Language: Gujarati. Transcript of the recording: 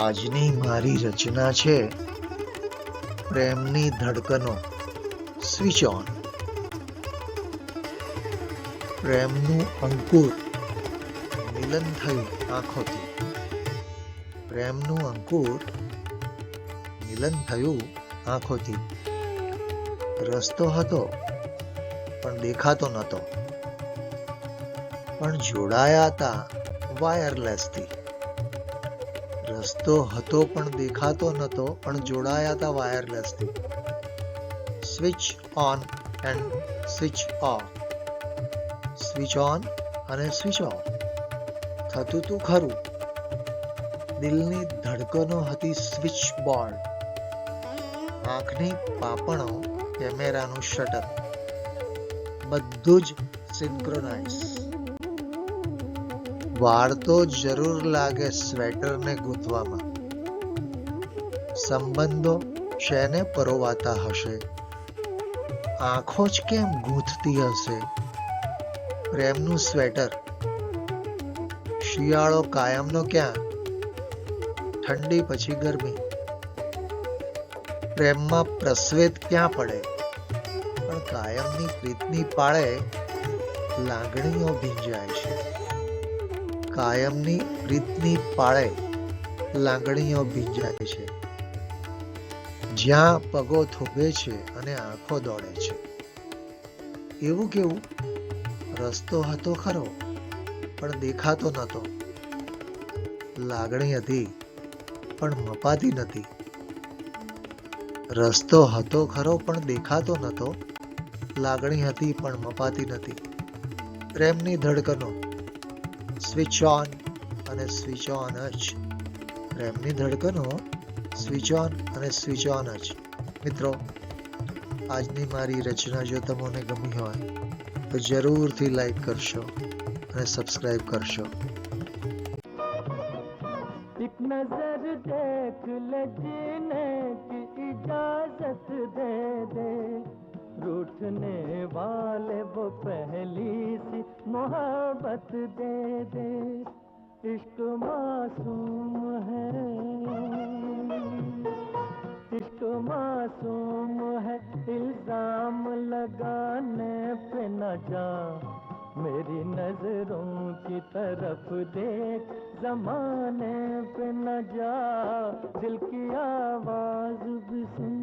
આજની મારી રચના છે પ્રેમની ધડકનો. સ્વિચ ઓન પ્રેમનું અંકુર મિલન થયું આંખોથી. પ્રેમનું અંકુર મિલન થયું આંખોથી. રસ્તો હતો, પણ દેખાતો નહોતો. પણ જોડાયા હતા વાયરલેસથી રસ્તો હતો પણ દેખાતો નહોતો, પણ જોડાયા હતા વાયરલેસથી switch on and switch off switch on અને સ્વિચ ઓફ થતું તું ખરું. દિલની ધડકનો હતી સ્વિચ બોર્ડ આંખની પાપણો કેમેરાનું શટર બધું જ સિન્ક્રોનાઇઝ વાર તો જરૂર લાગે સ્વેટરને ગૂંથવામાં. સંબંધો શેને પરોવાતા હશે? આંખો જ કેમ ગૂંથતી હશે? પ્રેમનું સ્વેટર. શિયાળો કાયમનો ક્યાં? ઠંડી પછી ગરમી. પ્રેમમાં પ્રસ્વેત ક્યાં પડે? પણ કાયમની પ્રીતની પાળે લાગણીઓ ભીંજાય છે. કાયમની પ્રીતની પાળે લાગણીઓ ભીંજાય છે. જ્યાં પગો થોભે છે અને આંખો દોડે છે. એવું કેવું? રસ્તો હતો ખરો, પણ દેખાતો નહોતો. લાગણી હતી, પણ મપાતી નથી. રસ્તો હતો ખરો, પણ દેખાતો નહોતો. લાગણી હતી, પણ મપાતી નથી. પ્રેમની ધડકનો સ્વિચ ઓન અને સ્વિચ ઓન જ પ્રેમની ધડકનો સ્વિચ ઓન અને સ્વિચ ઓન જ મિત્રો આજની મારી રચના જો તમને ગમી હોય તો જરૂરથી લાઈક કરશો અને સબસ્ક્રાઈબ કરશો एक नजर देख ले जीने की इजाजत दे दे रूठने वाले वो पहली सी मोहब्बत दे दे, इश्क मासूम है। इश्क मासूम है, इल्ज़ाम लगाने पे न जा। मेरी नज़रों की तरफ़ देख, जमाने पे न जा। दिल की आवाज़ भी सुन